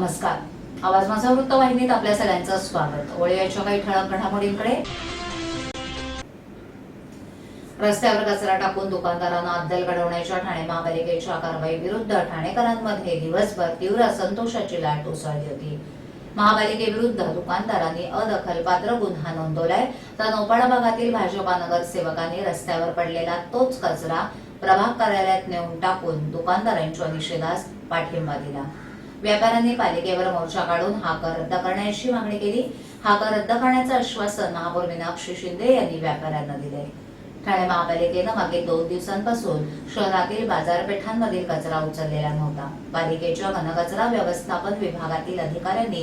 नमस्कार. आवाज माझा वृत्तवाहिनीत आपल्या सगळ्यांचं स्वागत. ओळीच्या काही ठळक घडामोडींकडे. रस्त्यावर कचरा टाकून दुकानदारांना अद्दल घडवण्याच्या ठाणे महापालिकेच्या कारवाई विरुद्ध ठाणेकरांमध्ये दिवसभर तीव्र असंतोषाची लाट उसळली होती. महापालिकेविरुद्ध दुकानदारांनी अदखलपात्र गुन्हा नोंदवलाय. तर नोपाडा भागातील भाजपा नगरसेवकांनी रस्त्यावर पडलेला तोच कचरा प्रभाग कार्यालयात नेऊन टाकून दुकानदारांच्या निषेधास पाठिंबा दिला. व्यापाऱ्यांनी पालिकेवर मोर्चा काढून हा कर रद्द करण्याची मागणी केली. हा कर रद्द करण्याचं आश्वासन महापौर मीनाक्षी शिंदे यांनी व्यापाऱ्यांना दिले. ठाणे महापालिकेनं मागील दोन दिवसांपासून शहरातील बाजारपेठांमधील कचरा उचललेला नव्हता. पालिकेच्या घनकचरा व्यवस्थापन विभागातील अधिकाऱ्यांनी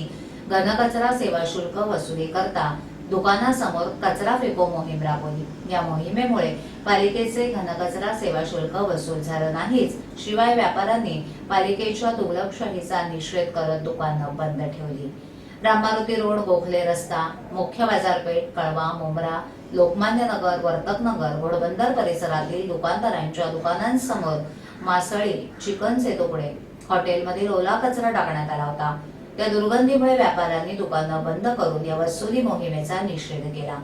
घनकचरा सेवा शुल्क वसुली करता दुकानासमोर कचरा फेको मोहीम राबवली. या मोहिमेमुळे पालिकेचे घनकचरा सेवा शुल्क वसूल झालं नाहीच. शिवाय व्यापाऱ्यांनी पालिकेच्या दुर्लक्षाहीचा निषेध करत दुकानं बंद ठेवली. रामारुती रोड गोखले रस्ता मुख्य बाजारपेठ कळवा मुंब्रा लोकमान्य नगर वर्तक नगर घोडबंदर परिसरातील दुकानदारांच्या दुकानांसमोर मासळी चिकनचे तुकडे हॉटेलमधील ओला कचरा टाकण्यात आला होता. त्या दुर्गंधीमुळे व्यापाऱ्यांनी दुकानं बंद करून या वसुली मोहिमेचा निषेध केला.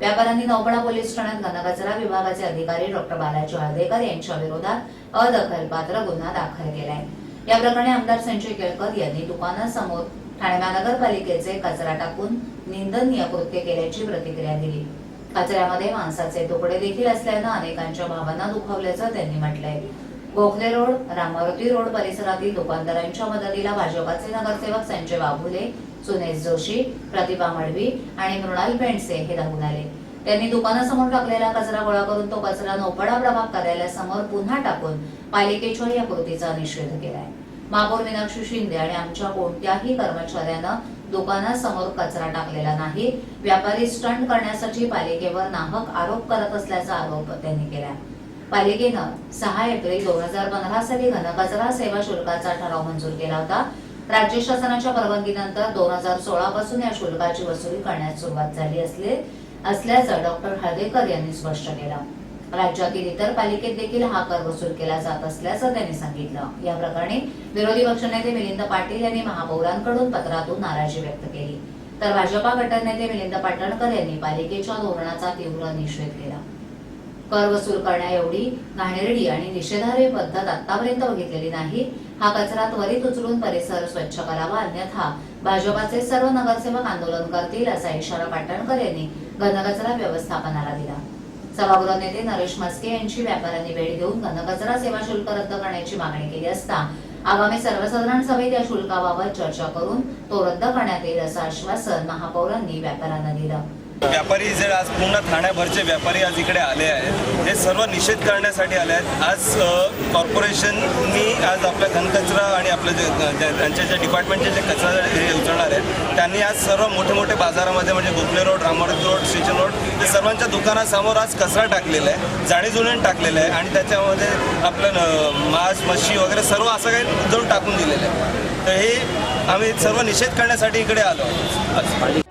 व्यापाऱ्यांनी नौपडा पोलीस ठाण्यात घनकचरा विभागाचे अधिकारी डॉक्टर बालाजी हळदेकर यांच्या विरोधात अदखलपात्र गुन्हा दाखल केलाय. या प्रकरणी आमदार संजय केळकर यांनी दुकानासमोर ठाणे महानगरपालिकेचे कचरा टाकून निंदनीय कृत्य केल्याची प्रतिक्रिया दिली. कचऱ्यामध्ये मांसाचे तुकडे देखील असल्यानं अनेकांच्या भावना दुखावल्याचं त्यांनी म्हटलंय. गोखले रोड रामारुती रोड परिसरातील दुकानदारांच्या मदतीला भाजपाचे नगरसेवक संजय बाबुले सुनेश जोशी प्रतिभा मडवी आणि मृणाल पेंडसे हे धावून आले. त्यांनी दुकानासमोर टाकलेला कचरा गोळा करून तो कचरा नौपडा प्रभाग कार्यालयासमोर पुन्हा टाकून पालिकेच्या या कृतीचा निषेध केलाय. महापौर मीनाक्षी शिंदे आणि आमच्या कोणत्याही कर्मचाऱ्यानं दुकानासमोर कचरा टाकलेला नाही व्यापारी स्टंट करण्यासाठी पालिकेवर नाहक आरोप करत असल्याचा आरोप त्यांनी केला पालिकेनं सहा एप्रिल दोन हजार पंधरा साली घनकचरा सेवा शुल्काचा ठराव मंजूर केला होता. राज्य शासनाच्या परवानगीनंतर दोन हजार सोळा पासून या शुल्काची वसुली करण्यास सुरुवात झाली असले असल्याचं डॉक्टर हळदेकर यांनी स्पष्ट केलं. राज्यातील इतर पालिकेत देखील हा कर वसूल केला जात असल्याचं त्यांनी सांगितलं. या प्रकरणी विरोधी पक्षनेते मिलिंद पाटील यांनी महापौरांकडून पत्रातून नाराजी व्यक्त केली. तर भाजपा गटनेते मिलिंद पाटणकर यांनी पालिकेच्या धोरणाचा तीव्र निषेध केला. कर वसूल करण्या एवढी घाणेरडी आणि निषेधार्ह पद्धत आतापर्यंत बघितलेली नाही. हा कचरा त्वरित उचलून परिसर स्वच्छ करावा अन्यथा भाजपाचे सर्व नगरसेवक आंदोलन करतील असा इशारा पाटणकर यांनी घनकचरा व्यवस्थापनाला दिला. सभागृह नेते नरेश मस्के यांची व्यापाऱ्यांनी भेट घेऊन घनकचरा सेवा शुल्क रद्द करण्याची मागणी केली असता आगामी सर्वसाधारण सभेत या शुल्काबाबत चर्चा करून तो रद्द करण्यात येईल असं आश्वासन महापौरांनी व्यापाऱ्यांना दिलं. व्यापारी जे आज पूर्ण ठाण्याभरचे व्यापारी आज इकडे आले आहेत हे सर्व निषेध करण्यासाठी आले आहेत. आज कॉर्पोरेशननी आज आपल्या घनकचरा आणि आपलं जे त्यांच्या त्यांचे जे डिपार्टमेंटचे जे कचरा हे उचलणार आहेत त्यांनी आज सर्व मोठे मोठे बाजारामध्ये म्हणजे Gokhale road Ramad road station road हे सर्वांच्या दुकानासमोर आज कचरा टाकलेला आहे जाणीजुणीने टाकलेला आहे आणि त्याच्यामध्ये आपलं मांस मच्छी वगैरे सर्व असं काही उजळून टाकून दिलेलं आहे. तर हे आम्ही सर्व निषेध करण्यासाठी इकडे आलो आज